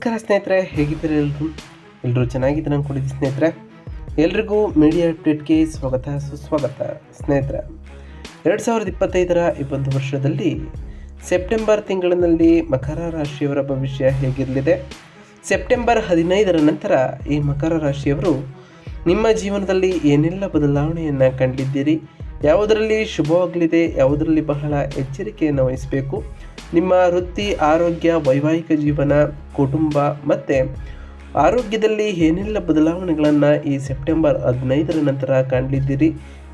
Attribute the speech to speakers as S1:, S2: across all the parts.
S1: ನಮಸ್ಕಾರ ಸ್ನೇಹಿತರೆ, ಹೇಗಿದ್ದೀರಿ ಎಲ್ಲರೂ ಎಲ್ಲರೂ ಚೆನ್ನಾಗಿದ್ದಾರೆ ಅಂದ್ಕೊಂಡಿದ್ದೀನಿ ಸ್ನೇಹಿತರೆ? ಎಲ್ರಿಗೂ ಮೀಡಿಯಾ ಅಪ್ಡೇಟ್ಗೆ ಸ್ವಾಗತ, ಸುಸ್ವಾಗತ ಸ್ನೇಹಿತರೆ. ಎರಡು ಸಾವಿರದ ಇಪ್ಪತ್ತೈದರ ಈ ಒಂದು ವರ್ಷದಲ್ಲಿ ಸೆಪ್ಟೆಂಬರ್ ತಿಂಗಳಿನಲ್ಲಿ ಮಕರ ರಾಶಿಯವರ ಭವಿಷ್ಯ ಹೇಗಿರಲಿದೆ? ಸೆಪ್ಟೆಂಬರ್ ಹದಿನೈದರ ನಂತರ ಈ ಮಕರ ರಾಶಿಯವರು ನಿಮ್ಮ ಜೀವನದಲ್ಲಿ ಏನೆಲ್ಲ ಬದಲಾವಣೆಯನ್ನು ಕಂಡಿದ್ದೀರಿ? ಯಾವುದರಲ್ಲಿ ಶುಭವಾಗಲಿದೆ? ಯಾವುದರಲ್ಲಿ ಬಹಳ ಎಚ್ಚರಿಕೆಯನ್ನು ವಹಿಸಬೇಕು? ನಿಮ್ಮ ವೃತ್ತಿ, ಆರೋಗ್ಯ, ವೈವಾಹಿಕ ಜೀವನ, ಕುಟುಂಬ ಮತ್ತು ಆರೋಗ್ಯದಲ್ಲಿ ಏನೆಲ್ಲ ಬದಲಾವಣೆಗಳನ್ನು ಈ ಸೆಪ್ಟೆಂಬರ್ ಹದಿನೈದರ ನಂತರ ಕಾಣಲಿದ್ದೀರಿ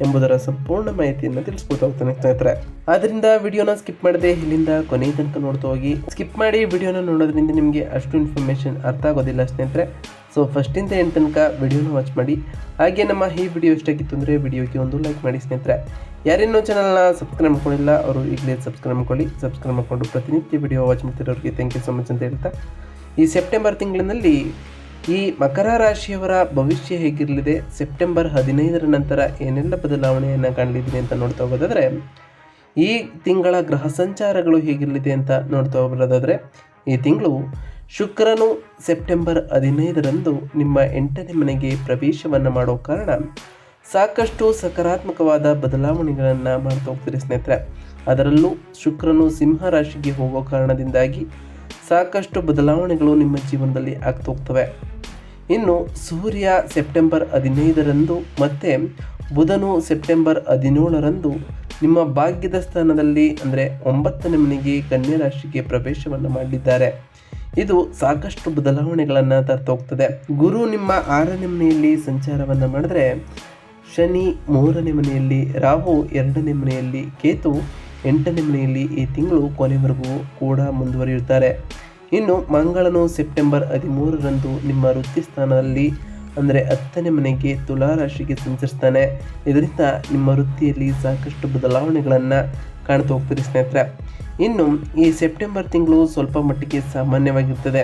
S1: ಎಂಬುದರ ಸಂಪೂರ್ಣ ಮಾಹಿತಿಯನ್ನು ತಿಳಿಸ್ಕೊತಾ ಹೋಗ್ತಾನೆ ಸ್ನೇಹಿತರೆ. ಆದ್ದರಿಂದ ವಿಡಿಯೋನ ಸ್ಕಿಪ್ ಮಾಡದೆ ಇಲ್ಲಿಂದ ಕೊನೆಯ ತನಕ ನೋಡ್ತಾ ಹೋಗಿ. ಸ್ಕಿಪ್ ಮಾಡಿ ವಿಡಿಯೋನ ನೋಡೋದ್ರಿಂದ ನಿಮಗೆ ಅಷ್ಟು ಇನ್ಫಾರ್ಮೇಷನ್ ಅರ್ಥ ಆಗೋದಿಲ್ಲ ಸ್ನೇಹಿತರೆ. ಸೊ ಫಸ್ಟಿಂದ ಏನು ತನಕ ವಿಡಿಯೋನ ವಾಚ್ ಮಾಡಿ, ಹಾಗೆ ನಮ್ಮ ಈ ವಿಡಿಯೋ ಇಷ್ಟಾಗಿತ್ತು ಅಂದರೆ ವಿಡಿಯೋಗೆ ಒಂದು ಲೈಕ್ ಮಾಡಿ ಸ್ನೇಹಿತರೆ. ಯಾರೇನೋ ಚಾನಲ್ನ ಸಬ್ಸ್ಕ್ರೈಬ್ ಮಾಡ್ಕೊಂಡಿಲ್ಲ, ಅವರು ಈಗಲೇ ಸಬ್ಸ್ಕ್ರೈಬ್ ಮಾಡ್ಕೊಳ್ಳಿ. ಸಬ್ಸ್ಕ್ರೈಬ್ ಮಾಡಿಕೊಂಡು ಪ್ರತಿನಿತ್ಯ ವಿಡಿಯೋ ವಾಚ್ ಮಾಡ್ತಿರೋರಿಗೆ ಥ್ಯಾಂಕ್ ಯು ಸೊ ಮಚ್ ಅಂತ ಹೇಳ್ತಾ, ಈ ಸೆಪ್ಟೆಂಬರ್ ತಿಂಗಳಿನಲ್ಲಿ ಈ ಮಕರ ರಾಶಿಯವರ ಭವಿಷ್ಯ ಹೇಗಿರಲಿದೆ? ಸೆಪ್ಟೆಂಬರ್ ಹದಿನೈದರ ನಂತರ ಏನೆಲ್ಲ ಬದಲಾವಣೆಯನ್ನು ಕಾಣಲಿದೆ ಅಂತ ನೋಡ್ತಾ ಹೋಗೋದಾದರೆ, ಈ ತಿಂಗಳ ಗ್ರಹ ಸಂಚಾರಗಳು ಹೇಗಿರಲಿದೆ ಅಂತ ನೋಡ್ತಾ ಹೋಗೋದಾದರೆ, ಈ ತಿಂಗಳು ಶುಕ್ರನು ಸೆಪ್ಟೆಂಬರ್ ಹದಿನೈದರಂದು ನಿಮ್ಮ ಎಂಟನೇ ಮನೆಗೆ ಪ್ರವೇಶವನ್ನು ಮಾಡೋ ಕಾರಣ ಸಾಕಷ್ಟು ಸಕಾರಾತ್ಮಕವಾದ ಬದಲಾವಣೆಗಳನ್ನು ಮಾಡ್ತಾ ಹೋಗ್ತೀರಿ ಸ್ನೇಹಿತರೆ. ಅದರಲ್ಲೂ ಶುಕ್ರನು ಸಿಂಹ ರಾಶಿಗೆ ಹೋಗೋ ಕಾರಣದಿಂದಾಗಿ ಸಾಕಷ್ಟು ಬದಲಾವಣೆಗಳು ನಿಮ್ಮ ಜೀವನದಲ್ಲಿ ಆಗ್ತಾ ಹೋಗ್ತವೆ. ಇನ್ನು ಸೂರ್ಯ ಸೆಪ್ಟೆಂಬರ್ ಹದಿನೈದರಂದು ಮತ್ತು ಬುಧನು ಸೆಪ್ಟೆಂಬರ್ ಹದಿನೇಳರಂದು ನಿಮ್ಮ ಭಾಗ್ಯದ ಸ್ಥಾನದಲ್ಲಿ ಅಂದರೆ ಒಂಬತ್ತನೇ ಮನೆಗೆ ಕನ್ಯಾ ರಾಶಿಗೆ ಪ್ರವೇಶವನ್ನು ಮಾಡಿದ್ದಾರೆ. ಇದು ಸಾಕಷ್ಟು ಬದಲಾವಣೆಗಳನ್ನು ತರ್ತಾ ಹೋಗ್ತದೆ. ಗುರು ನಿಮ್ಮ ಆರನೇ ಮನೆಯಲ್ಲಿ ಸಂಚಾರವನ್ನು ಮಾಡಿದ್ರೆ ಶನಿ ಮೂರನೇ ಮನೆಯಲ್ಲಿ, ರಾಹು ಎರಡನೇ ಮನೆಯಲ್ಲಿ, ಕೇತು ಎಂಟನೇ ಮನೆಯಲ್ಲಿ ಈ ತಿಂಗಳು ಕೊನೆವರೆಗೂ ಕೂಡ ಮುಂದುವರಿಯುತ್ತಾರೆ. ಇನ್ನು ಮಂಗಳನು ಸೆಪ್ಟೆಂಬರ್ ಹದಿಮೂರರಂದು ನಿಮ್ಮ ವೃತ್ತಿ ಸ್ಥಾನದಲ್ಲಿ ಅಂದರೆ ಹತ್ತನೇ ಮನೆಗೆ ತುಲಾ ರಾಶಿಗೆ ಸಂಚರಿಸ್ತಾನೆ. ಇದರಿಂದ ನಿಮ್ಮ ವೃತ್ತಿಯಲ್ಲಿ ಸಾಕಷ್ಟು ಬದಲಾವಣೆಗಳನ್ನು ಕಾಣ್ತಾ ಹೋಗ್ತೀರಿ ಸ್ನೇಹಿತರೆ. ಇನ್ನು ಈ ಸೆಪ್ಟೆಂಬರ್ ತಿಂಗಳು ಸ್ವಲ್ಪ ಮಟ್ಟಿಗೆ ಸಾಮಾನ್ಯವಾಗಿರ್ತದೆ.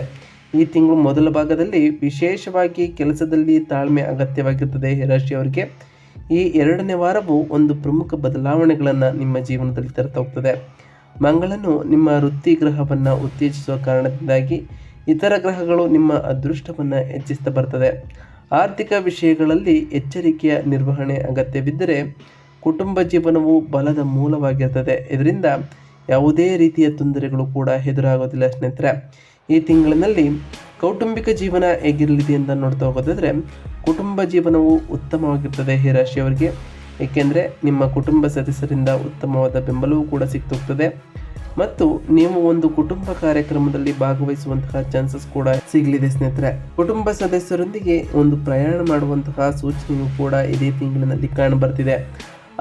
S1: ಈ ತಿಂಗಳು ಮೊದಲ ಭಾಗದಲ್ಲಿ ವಿಶೇಷವಾಗಿ ಕೆಲಸದಲ್ಲಿ ತಾಳ್ಮೆ ಅಗತ್ಯವಾಗಿರ್ತದೆ ಈ ರಾಶಿಯವರಿಗೆ. ಈ ಎರಡನೇ ವಾರವು ಒಂದು ಪ್ರಮುಖ ಬದಲಾವಣೆಗಳನ್ನು ನಿಮ್ಮ ಜೀವನದಲ್ಲಿ ತರ್ತಾ ಹೋಗ್ತದೆ. ಮಂಗಳನು ನಿಮ್ಮ ವೃತ್ತಿ ಗ್ರಹವನ್ನು ಉತ್ತೇಜಿಸುವ ಕಾರಣದಿಂದಾಗಿ ಇತರ ಗ್ರಹಗಳು ನಿಮ್ಮ ಅದೃಷ್ಟವನ್ನು ಹೆಚ್ಚಿಸ್ತಾ ಬರ್ತದೆ. ಆರ್ಥಿಕ ವಿಷಯಗಳಲ್ಲಿ ಎಚ್ಚರಿಕೆಯ ನಿರ್ವಹಣೆ ಅಗತ್ಯವಿದ್ದರೆ ಕುಟುಂಬ ಜೀವನವು ಬಲದ ಮೂಲವಾಗಿರ್ತದೆ. ಇದರಿಂದ ಯಾವುದೇ ರೀತಿಯ ತೊಂದರೆಗಳು ಕೂಡ ಎದುರಾಗೋದಿಲ್ಲ ಸ್ನೇಹಿತರೆ. ಈ ತಿಂಗಳಿನಲ್ಲಿ ಕೌಟುಂಬಿಕ ಜೀವನ ಹೇಗಿರಲಿದೆ ಅಂತ ನೋಡ್ತಾ ಹೋಗೋದಾದರೆ, ಕುಟುಂಬ ಜೀವನವು ಉತ್ತಮವಾಗಿರ್ತದೆ ಈ ರಾಶಿಯವರಿಗೆ. ಏಕೆಂದರೆ ನಿಮ್ಮ ಕುಟುಂಬ ಸದಸ್ಯರಿಂದ ಉತ್ತಮವಾದ ಬೆಂಬಲವೂ ಕೂಡ ಸಿಗ್ತೋಗ್ತದೆ ಮತ್ತು ನೀವು ಒಂದು ಕುಟುಂಬ ಕಾರ್ಯಕ್ರಮದಲ್ಲಿ ಭಾಗವಹಿಸುವಂತಹ ಚಾನ್ಸಸ್ ಕೂಡ ಸಿಗಲಿದೆ ಸ್ನೇಹಿತರೆ. ಕುಟುಂಬ ಸದಸ್ಯರೊಂದಿಗೆ ಒಂದು ಪ್ರಯಾಣ ಮಾಡುವಂತಹ ಸೂಚನೆಯೂ ಕೂಡ ಇದೇ ತಿಂಗಳಿನಲ್ಲಿ ಕಾಣಬರ್ತಿದೆ.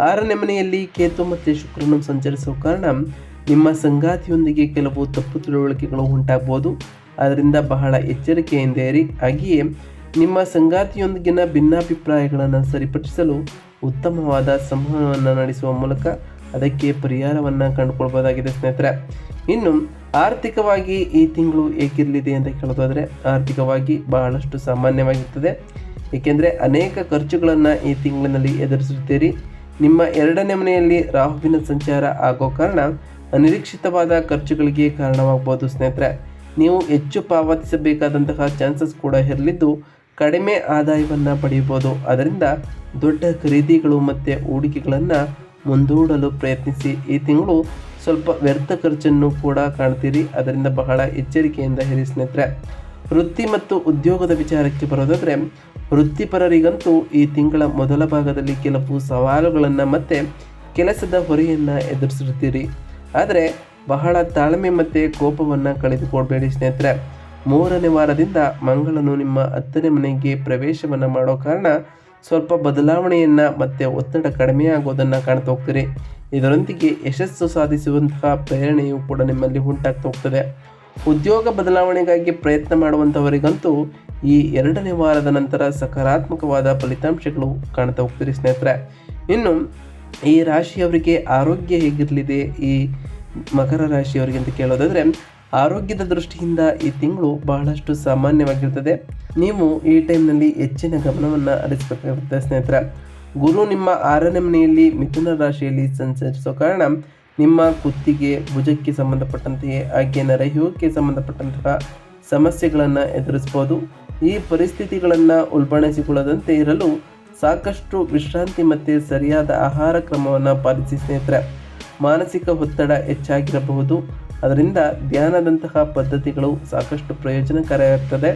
S1: ಆರನೇ ಮನೆಯಲ್ಲಿ ಕೇತು ಮತ್ತು ಶುಕ್ರನು ಸಂಚರಿಸುವ ಕಾರಣ ನಿಮ್ಮ ಸಂಗಾತಿಯೊಂದಿಗೆ ಕೆಲವು ತಪ್ಪು ತಿಳುವಳಿಕೆಗಳು ಉಂಟಾಗ್ಬೋದು. ಅದರಿಂದ ಬಹಳ ಎಚ್ಚರಿಕೆಯಿಂದ ಇರಿ ಹಾಗೆಯೇ ನಿಮ್ಮ ಸಂಗಾತಿಯೊಂದಿಗಿನ ಭಿನ್ನಾಭಿಪ್ರಾಯಗಳನ್ನು ಸರಿಪಡಿಸಲು ಉತ್ತಮವಾದ ಸಂವಹನವನ್ನು ನಡೆಸುವ ಮೂಲಕ ಅದಕ್ಕೆ ಪರಿಹಾರವನ್ನು ಕಂಡುಕೊಳ್ಬೋದಾಗಿದೆ ಸ್ನೇಹಿತರೆ. ಇನ್ನು ಆರ್ಥಿಕವಾಗಿ ಈ ತಿಂಗಳು ಏಕಿರಲಿದೆ ಅಂತ ಕೇಳೋದಾದರೆ ಆರ್ಥಿಕವಾಗಿ ಬಹಳಷ್ಟು ಸಾಮಾನ್ಯವಾಗಿರ್ತದೆ. ಏಕೆಂದರೆ ಅನೇಕ ಖರ್ಚುಗಳನ್ನು ಈ ತಿಂಗಳಿನಲ್ಲಿ ಎದುರಿಸುತ್ತೀರಿ. ನಿಮ್ಮ ಎರಡನೇ ಮನೆಯಲ್ಲಿ ರಾಹುವಿನ ಸಂಚಾರ ಆಗೋ ಕಾರಣ ಅನಿರೀಕ್ಷಿತವಾದ ಖರ್ಚುಗಳಿಗೆ ಕಾರಣವಾಗಬಹುದು ಸ್ನೇಹಿತರೆ. ನೀವು ಹೆಚ್ಚು ಪಾವತಿಸಬೇಕಾದಂತಹ ಚಾನ್ಸಸ್ ಕೂಡ ಇರಲಿದ್ದು, ಕಡಿಮೆ ಆದಾಯವನ್ನು ಪಡೆಯಬಹುದು ಅದರಿಂದ ದೊಡ್ಡ ಖರೀದಿಗಳು ಮತ್ತು ಹೂಡಿಕೆಗಳನ್ನು ಮುಂದೂಡಲು ಪ್ರಯತ್ನಿಸಿ. ಈ ತಿಂಗಳು ಸ್ವಲ್ಪ ವ್ಯರ್ಥ ಖರ್ಚನ್ನು ಕೂಡ ಕಾಣ್ತೀರಿ. ಅದರಿಂದ ಬಹಳ ಎಚ್ಚರಿಕೆಯಿಂದ ಇರಿ ಸ್ನೇಹಿತರೆ. ವೃತ್ತಿ ಮತ್ತು ಉದ್ಯೋಗದ ವಿಚಾರಕ್ಕೆ ಬರೋದಾದರೆ, ವೃತ್ತಿಪರರಿಗಂತೂ ಈ ತಿಂಗಳ ಮೊದಲ ಭಾಗದಲ್ಲಿ ಕೆಲವು ಸವಾಲುಗಳನ್ನು ಮತ್ತು ಕೆಲಸದ ಹೊರೆಯನ್ನು ಎದುರಿಸಿರ್ತೀರಿ. ಆದರೆ ಬಹಳ ತಾಳ್ಮೆ ಮತ್ತು ಕೋಪವನ್ನು ಕಳೆದುಕೊಳ್ಬೇಡಿ ಸ್ನೇಹಿತರೆ. ಮೂರನೇ ವಾರದಿಂದ ಮಂಗಳನು ನಿಮ್ಮ ಹತ್ತನೇ ಮನೆಗೆ ಪ್ರವೇಶವನ್ನು ಮಾಡೋ ಕಾರಣ ಸ್ವಲ್ಪ ಬದಲಾವಣೆಯನ್ನು ಮತ್ತು ಒತ್ತಡ ಕಡಿಮೆ ಆಗೋದನ್ನು ಕಾಣ್ತಾ ಹೋಗ್ತೀರಿ ಇದರೊಂದಿಗೆ ಯಶಸ್ಸು ಸಾಧಿಸುವಂತಹ ಪ್ರೇರಣೆಯು ಕೂಡ ನಿಮ್ಮಲ್ಲಿ ಉಂಟಾಗ್ತಾ ಹೋಗ್ತದೆ. ಉದ್ಯೋಗ ಬದಲಾವಣೆಗಾಗಿ ಪ್ರಯತ್ನ ಮಾಡುವಂಥವರಿಗಂತೂ ಈ ಎರಡನೇ ವಾರದ ನಂತರ ಸಕಾರಾತ್ಮಕವಾದ ಫಲಿತಾಂಶಗಳು ಕಾಣ್ತಾ ಹೋಗ್ತೀರಿ ಸ್ನೇಹಿತರೆ. ಇನ್ನು ಈ ರಾಶಿಯವರಿಗೆ ಆರೋಗ್ಯ ಹೇಗಿರಲಿದೆ? ಈ ಮಕರ ರಾಶಿಯವರಿಗೆ ಅಂತ ಕೇಳೋದಾದರೆ, ಆರೋಗ್ಯದ ದೃಷ್ಟಿಯಿಂದ ಈ ತಿಂಗಳು ಬಹಳಷ್ಟು ಸಾಮಾನ್ಯವಾಗಿರ್ತದೆ. ನೀವು ಈ ಟೈಮ್ನಲ್ಲಿ ಹೆಚ್ಚಿನ ಗಮನವನ್ನು ಹರಿಸಬೇಕಾಗುತ್ತೆ ಸ್ನೇಹಿತರ. ಗುರು ನಿಮ್ಮ ಆರನೇ ಮನೆಯಲ್ಲಿ ಮಿಥುನ ರಾಶಿಯಲ್ಲಿ ಸಂಚರಿಸೋ ಕಾರಣ, ನಿಮ್ಮ ಕುತ್ತಿಗೆ, ಭುಜಕ್ಕೆ ಸಂಬಂಧಪಟ್ಟಂತೆಯೇ ಹಾಗೆ ನರಹ್ಯೂಹಕ್ಕೆ ಸಂಬಂಧಪಟ್ಟಂತಹ ಸಮಸ್ಯೆಗಳನ್ನು ಎದುರಿಸ್ಬೋದು. ಈ ಪರಿಸ್ಥಿತಿಗಳನ್ನು ಉಲ್ಬಣಿಸಿಕೊಳ್ಳದಂತೆ ಇರಲು ಸಾಕಷ್ಟು ವಿಶ್ರಾಂತಿ ಮತ್ತು ಸರಿಯಾದ ಆಹಾರ ಕ್ರಮವನ್ನು ಪಾಲಿಸಿ ಸ್ನೇಹಿತರೆ. ಮಾನಸಿಕ ಒತ್ತಡ ಹೆಚ್ಚಾಗಿರಬಹುದು. ಅದರಿಂದ ಧ್ಯಾನದಂತಹ ಪದ್ಧತಿಗಳು ಸಾಕಷ್ಟು ಪ್ರಯೋಜನಕಾರಿಯಾಗ್ತದೆ.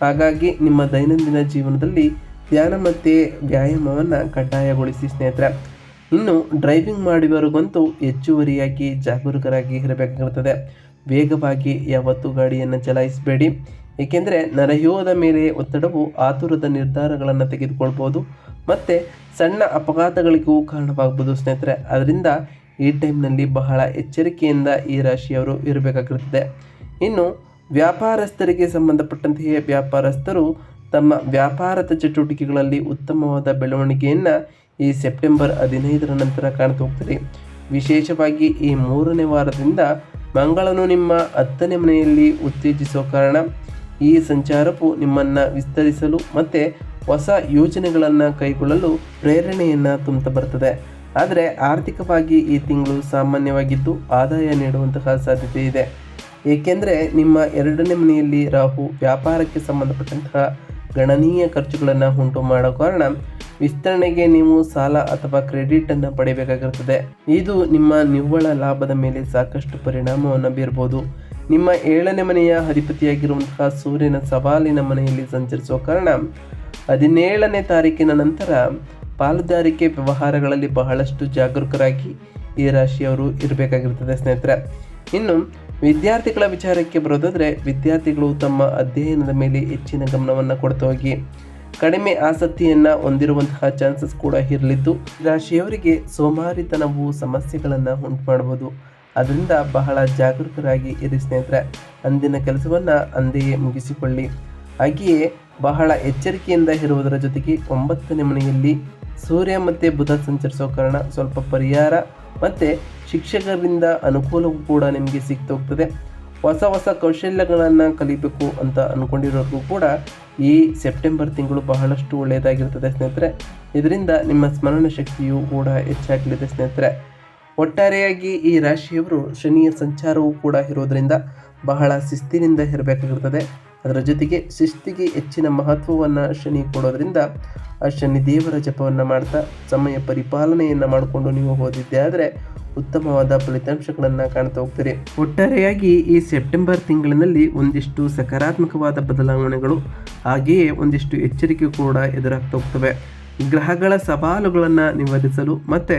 S1: ಹಾಗಾಗಿ ನಿಮ್ಮ ದೈನಂದಿನ ಜೀವನದಲ್ಲಿ ಧ್ಯಾನ ಮತ್ತು ವ್ಯಾಯಾಮವನ್ನು ಕಡ್ಡಾಯಗೊಳಿಸಿ ಸ್ನೇಹಿತರೆ. ಇನ್ನು ಡ್ರೈವಿಂಗ್ ಮಾಡುವವರಿಗಂತೂ ಹೆಚ್ಚುವರಿಯಾಗಿ ಜಾಗರೂಕರಾಗಿ ಇರಬೇಕಾಗುತ್ತದೆ ವೇಗವಾಗಿ ಯಾವತ್ತೂ ಗಾಡಿಯನ್ನು ಚಲಾಯಿಸಬೇಡಿ. ಏಕೆಂದರೆ ನರಯೋದ ಮೇಲೆ ಒತ್ತಡವು ಆತುರದ ನಿರ್ಧಾರಗಳನ್ನು ತೆಗೆದುಕೊಳ್ಬೋದು ಮತ್ತು ಸಣ್ಣ ಅಪಘಾತಗಳಿಗೂ ಕಾರಣವಾಗ್ಬೋದು ಸ್ನೇಹಿತರೆ. ಅದರಿಂದ ಈ ಟೈಮ್ನಲ್ಲಿ ಬಹಳ ಎಚ್ಚರಿಕೆಯಿಂದ ಈ ರಾಶಿಯವರು ಇರಬೇಕಾಗಿರುತ್ತದೆ. ಇನ್ನು ವ್ಯಾಪಾರಸ್ಥರಿಗೆ ಸಂಬಂಧಪಟ್ಟಂತೆಯೇ ವ್ಯಾಪಾರಸ್ಥರು ತಮ್ಮ ವ್ಯಾಪಾರದ ಚಟುವಟಿಕೆಗಳಲ್ಲಿ ಉತ್ತಮವಾದ ಬೆಳವಣಿಗೆಯನ್ನು ಈ ಸೆಪ್ಟೆಂಬರ್ ಹದಿನೈದರ ನಂತರ ಕಾಣ್ತಾ ಹೋಗ್ತದೆ. ವಿಶೇಷವಾಗಿ ಈ ಮೂರನೇ ವಾರದಿಂದ ಮಂಗಳನು ನಿಮ್ಮ ಹತ್ತನೇ ಮನೆಯಲ್ಲಿ ಉತ್ತೇಜಿಸುವ ಕಾರಣ ಈ ಸಂಚಾರವು ನಿಮ್ಮನ್ನು ವಿಸ್ತರಿಸಲು ಮತ್ತು ಹೊಸ ಯೋಜನೆಗಳನ್ನು ಕೈಗೊಳ್ಳಲು ಪ್ರೇರಣೆಯನ್ನು ತುಂಬ್ತಾ ಬರ್ತದೆ. ಆದರೆ ಆರ್ಥಿಕವಾಗಿ ಈ ತಿಂಗಳು ಸಾಮಾನ್ಯವಾಗಿದ್ದು ಆದಾಯ ನೀಡುವಂತಹ ಸಾಧ್ಯತೆ ಇದೆ. ಏಕೆಂದರೆ ನಿಮ್ಮ ಎರಡನೇ ಮನೆಯಲ್ಲಿ ರಾಹು ವ್ಯಾಪಾರಕ್ಕೆ ಸಂಬಂಧಪಟ್ಟಂತಹ ಗಣನೀಯ ಖರ್ಚುಗಳನ್ನು ಉಂಟು ಮಾಡೋ ಕಾರಣ ವಿಸ್ತರಣೆಗೆ ನೀವು ಸಾಲ ಅಥವಾ ಕ್ರೆಡಿಟ್ ಅನ್ನು ಪಡೆಯಬೇಕಾಗಿರುತ್ತದೆ ಇದು ನಿಮ್ಮ ನಿವ್ವಳ ಲಾಭದ ಮೇಲೆ ಸಾಕಷ್ಟು ಪರಿಣಾಮವನ್ನು ಬೀರಬಹುದು ನಿಮ್ಮ ಏಳನೇ ಮನೆಯ ಅಧಿಪತಿಯಾಗಿರುವಂತಹ ಸೂರ್ಯನ ಸವಾಲಿನ ಮನೆಯಲ್ಲಿ ಸಂಚರಿಸುವ ಕಾರಣ ಹದಿನೇಳನೇ ತಾರೀಕಿನ ನಂತರ ಪಾಲುದಾರಿಕೆ ವ್ಯವಹಾರಗಳಲ್ಲಿ ಬಹಳಷ್ಟು ಜಾಗರೂಕರಾಗಿ ಈ ರಾಶಿಯವರು ಇರಬೇಕಾಗಿರ್ತದೆ ಸ್ನೇಹಿತರೆ. ಇನ್ನು ವಿದ್ಯಾರ್ಥಿಗಳ ವಿಚಾರಕ್ಕೆ ಬರೋದಾದರೆ ವಿದ್ಯಾರ್ಥಿಗಳು ತಮ್ಮ ಅಧ್ಯಯನದ ಮೇಲೆ ಹೆಚ್ಚಿನ ಗಮನವನ್ನು ಕೊಡ್ತಾ ಹೋಗಿ ಕಡಿಮೆ ಆಸಕ್ತಿಯನ್ನು ಹೊಂದಿರುವಂತಹ ಚಾನ್ಸಸ್ ಕೂಡ ಇರಲಿದ್ದು, ರಾಶಿಯವರಿಗೆ ಸೋಮಾರಿತನವು ಸಮಸ್ಯೆಗಳನ್ನು ಉಂಟು ಮಾಡಬಹುದು ಅದರಿಂದ ಬಹಳ ಜಾಗರೂಕರಾಗಿ ಇರಿ ಸ್ನೇಹಿತರೆ. ಅಂದಿನ ಕೆಲಸವನ್ನು ಅಂದೆಯೇ ಮುಗಿಸಿಕೊಳ್ಳಿ. ಹಾಗೆಯೇ ಬಹಳ ಎಚ್ಚರಿಕೆಯಿಂದ ಇರುವುದರ ಜೊತೆಗೆ ಒಂಬತ್ತನೇ ಮನೆಯಲ್ಲಿ ಸೂರ್ಯ ಮತ್ತು ಬುಧ ಸಂಚರಿಸೋ ಕಾರಣ ಸ್ವಲ್ಪ ಪರಿಹಾರ ಮತ್ತು ಶಿಕ್ಷಕರಿಂದ ಅನುಕೂಲವೂ ಕೂಡ ನಿಮಗೆ ಸಿಗ್ತಾ ಹೋಗ್ತದೆ ಹೊಸ ಹೊಸ ಕೌಶಲ್ಯಗಳನ್ನು ಕಲಿಬೇಕು ಅಂತ ಅಂದ್ಕೊಂಡಿರೋರಿಗೂ ಕೂಡ ಈ ಸೆಪ್ಟೆಂಬರ್ ತಿಂಗಳು ಬಹಳಷ್ಟು ಒಳ್ಳೆಯದಾಗಿರ್ತದೆ ಸ್ನೇಹಿತರೆ. ಇದರಿಂದ ನಿಮ್ಮ ಸ್ಮರಣ ಶಕ್ತಿಯು ಕೂಡ ಹೆಚ್ಚಾಗಲಿದೆ ಸ್ನೇಹಿತರೆ. ಒಟ್ಟಾರೆಯಾಗಿ ಈ ರಾಶಿಯವರು ಶನಿಯ ಸಂಚಾರವೂ ಕೂಡ ಇರೋದರಿಂದ ಬಹಳ ಶಿಸ್ತಿನಿಂದ ಇರಬೇಕಾಗಿರ್ತದೆ. ಅದರ ಜೊತೆಗೆ ಶಿಸ್ತಿಗೆ ಹೆಚ್ಚಿನ ಮಹತ್ವವನ್ನು ಶನಿ ಕೊಡೋದ್ರಿಂದ ಆ ಶನಿ ದೇವರ ಜಪವನ್ನು ಮಾಡ್ತಾ ಸಮಯ ಪರಿಪಾಲನೆಯನ್ನು ಮಾಡಿಕೊಂಡು ನೀವು ಓದಿದ್ದೆ ಆದರೆ ಉತ್ತಮವಾದ ಫಲಿತಾಂಶಗಳನ್ನು ಕಾಣ್ತಾ ಹೋಗ್ತೀರಿ. ಒಟ್ಟಾರೆಯಾಗಿ ಈ ಸೆಪ್ಟೆಂಬರ್ ತಿಂಗಳಿನಲ್ಲಿ ಒಂದಿಷ್ಟು ಸಕಾರಾತ್ಮಕವಾದ ಬದಲಾವಣೆಗಳು ಹಾಗೆಯೇ ಒಂದಿಷ್ಟು ಎಚ್ಚರಿಕೆ ಕೂಡ ಎದುರಾಗ್ತಾ ಹೋಗ್ತವೆ. ಗ್ರಹಗಳ ಸವಾಲುಗಳನ್ನು ನಿವಾರಿಸಲು ಮತ್ತು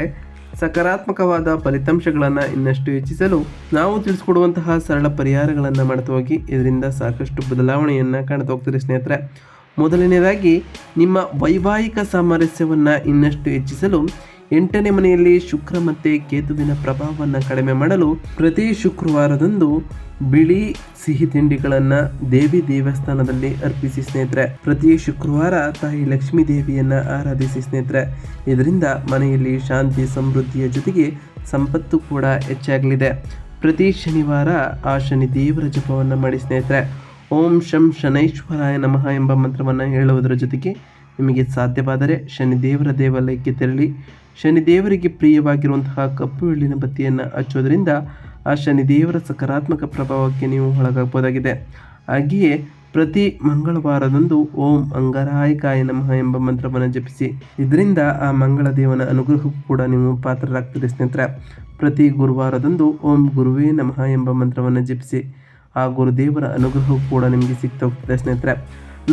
S1: ಸಕಾರಾತ್ಮಕವಾದ ಫಲಿತಾಂಶಗಳನ್ನು ಇನ್ನಷ್ಟು ಹೆಚ್ಚಿಸಲು ನಾವು ತಿಳಿಸ್ಕೊಡುವಂತಹ ಸರಳ ಪರಿಹಾರಗಳನ್ನು ಮಾಡ್ತಾ ಹೋಗಿ. ಇದರಿಂದ ಸಾಕಷ್ಟು ಬದಲಾವಣೆಯನ್ನು ಕಾಣ್ತಾ ಹೋಗ್ತೀರಿ ಸ್ನೇಹಿತರೆ. ಮೊದಲನೇದಾಗಿ, ನಿಮ್ಮ ವೈವಾಹಿಕ ಸಾಮರಸ್ಯವನ್ನು ಇನ್ನಷ್ಟು ಹೆಚ್ಚಿಸಲು ಎಂಟನೇ ಮನೆಯಲ್ಲಿ ಶುಕ್ರ ಮತ್ತು ಕೇತುವಿನ ಪ್ರಭಾವವನ್ನು ಕಡಿಮೆ ಮಾಡಲು ಪ್ರತಿ ಶುಕ್ರವಾರದಂದು ಬಿಳಿ ಸಿಹಿ ತಿಂಡಿಗಳನ್ನ ದೇವಿ ದೇವಸ್ಥಾನದಲ್ಲಿ ಅರ್ಪಿಸಿ ಸ್ನೇಹಿತರೆ. ಪ್ರತಿ ಶುಕ್ರವಾರ ತಾಯಿ ಲಕ್ಷ್ಮೀ ದೇವಿಯನ್ನ ಆರಾಧಿಸಿ ಸ್ನೇಹಿತರೆ. ಇದರಿಂದ ಮನೆಯಲ್ಲಿ ಶಾಂತಿ ಸಮೃದ್ಧಿಯ ಜೊತೆಗೆ ಸಂಪತ್ತು ಕೂಡ ಹೆಚ್ಚಾಗಲಿದೆ. ಪ್ರತಿ ಶನಿವಾರ ಆ ಶನಿ ದೇವರ ಜಪವನ್ನು ಮಾಡಿ ಸ್ನೇಹಿತರೆ. ಓಂ ಶಂ ಶನೈಶ್ವರಾಯ ನಮಃ ಎಂಬ ಮಂತ್ರವನ್ನು ಹೇಳುವುದರ ಜೊತೆಗೆ ನಿಮಗೆ ಸಾಧ್ಯವಾದರೆ ಶನಿದೇವರ ದೇವಾಲಯಕ್ಕೆ ತೆರಳಿ, ಶನಿದೇವರಿಗೆ ಪ್ರಿಯವಾಗಿರುವಂತಹ ಕಪ್ಪು ಎಳ್ಳಿನ ಬತ್ತಿಯನ್ನು ಹಚ್ಚೋದ್ರಿಂದ ಆ ಶನಿದೇವರ ಸಕಾರಾತ್ಮಕ ಪ್ರಭಾವಕ್ಕೆ ನೀವು ಒಳಗಾಗಬಹುದಾಗಿದೆ. ಹಾಗೆಯೇ ಪ್ರತಿ ಮಂಗಳವಾರದಂದು ಓಂ ಅಂಗರಾಯಕಾಯ ನಮಃ ಎಂಬ ಮಂತ್ರವನ್ನು ಜಪಿಸಿ, ಇದರಿಂದ ಆ ಮಂಗಳ ದೇವನ ಅನುಗ್ರಹಕ್ಕೂ ಕೂಡ ನೀವು ಪಾತ್ರರಾಗ್ತದೆ ಸ್ನೇಹಿತರೆ. ಪ್ರತಿ ಗುರುವಾರದಂದು ಓಂ ಗುರುವೇ ನಮಃ ಎಂಬ ಮಂತ್ರವನ್ನು ಜಪಿಸಿ, ಆ ಗುರುದೇವರ ಅನುಗ್ರಹವು ಕೂಡ ನಿಮಗೆ ಸಿಗ್ತಾ ಹೋಗ್ತದೆ ಸ್ನೇಹಿತರೆ.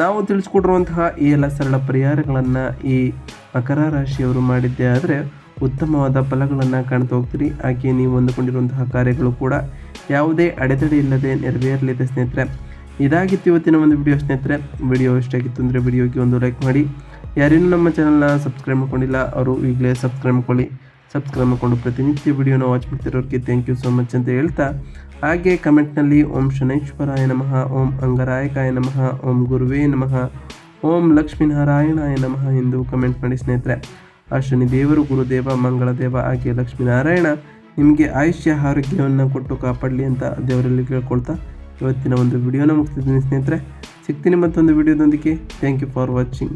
S1: ನಾವು ತಿಳಿಸ್ಕೊಡಿರುವಂತಹ ಈ ಎಲ್ಲ ಸರಳ ಪರಿಹಾರಗಳನ್ನು ಈ ಮಕರ ರಾಶಿಯವರು ಮಾಡಿದ್ದೇ ಆದರೆ ಉತ್ತಮವಾದ ಫಲಗಳನ್ನು ಕಾಣ್ತಾ ಹೋಗ್ತೀರಿ. ಹಾಗೆ ನೀವು ಅಂದುಕೊಂಡಿರುವಂತಹ ಕಾರ್ಯಗಳು ಕೂಡ ಯಾವುದೇ ಅಡೆತಡೆ ಇಲ್ಲದೆ ನೆರವೇರಲಿದೆ ಸ್ನೇಹಿತರೆ. ಇದಾಗಿತ್ತು ಇವತ್ತಿನ ಒಂದು ವಿಡಿಯೋ ಸ್ನೇಹಿತರೆ. ವಿಡಿಯೋ ಇಷ್ಟಾಗಿತ್ತು ಅಂದರೆ ವಿಡಿಯೋಗೆ ಒಂದು ಲೈಕ್ ಮಾಡಿ. ಯಾರೇನು ನಮ್ಮ ಚಾನಲ್ನ ಸಬ್ಸ್ಕ್ರೈಬ್ ಮಾಡ್ಕೊಂಡಿಲ್ಲ, ಅವರು ಈಗಲೇ ಸಬ್ಸ್ಕ್ರೈಬ್ ಮಾಡ್ಕೊಳ್ಳಿ. ಸಬ್ಸ್ಕ್ರೈಬ್ ಮಾಡಿಕೊಂಡು ಪ್ರತಿನಿತ್ಯ ವಿಡಿಯೋನ ವಾಚ್ ಮಾಡ್ತಿರೋರಿಗೆ ಥ್ಯಾಂಕ್ ಯು ಸೋ ಮಚ್ ಅಂತ ಹೇಳ್ತಾ, ಹಾಗೆ ಕಮೆಂಟ್ನಲ್ಲಿ ಓಂ ಶನೈಶ್ವರಾಯ ನಮಃ, ಓಂ ಅಂಗರಾಯಕಾಯ ನಮಃ, ಓಂ ಗುರುವೇ ನಮಃ, ಓಂ ಲಕ್ಷ್ಮೀನಾರಾಯಣಾಯ ನಮಃ ಎಂದು ಕಮೆಂಟ್ ಮಾಡಿ ಸ್ನೇಹಿತರೆ. ಆ ಶನಿ ದೇವರು, ಗುರುದೇವ, ಮಂಗಳದೇವ ಹಾಗೆ ಲಕ್ಷ್ಮೀನಾರಾಯಣ ನಿಮಗೆ ಆಯುಷ್ಯ ಆರೋಗ್ಯವನ್ನು ಕೊಟ್ಟು ಕಾಪಾಡಲಿ ಅಂತ ದೇವರಲ್ಲಿ ಕೇಳ್ಕೊಳ್ತಾ ಇವತ್ತಿನ ಒಂದು ವಿಡಿಯೋನ ಮುಗಿಸ್ತಿದ್ದೀನಿ ಸ್ನೇಹಿತರೆ. ಸಿಗ್ತೀನಿ ಮತ್ತೊಂದು ವಿಡಿಯೋದೊಂದಿಗೆ ಥ್ಯಾಂಕ್ ಯು ಫಾರ್ ವಾಚಿಂಗ್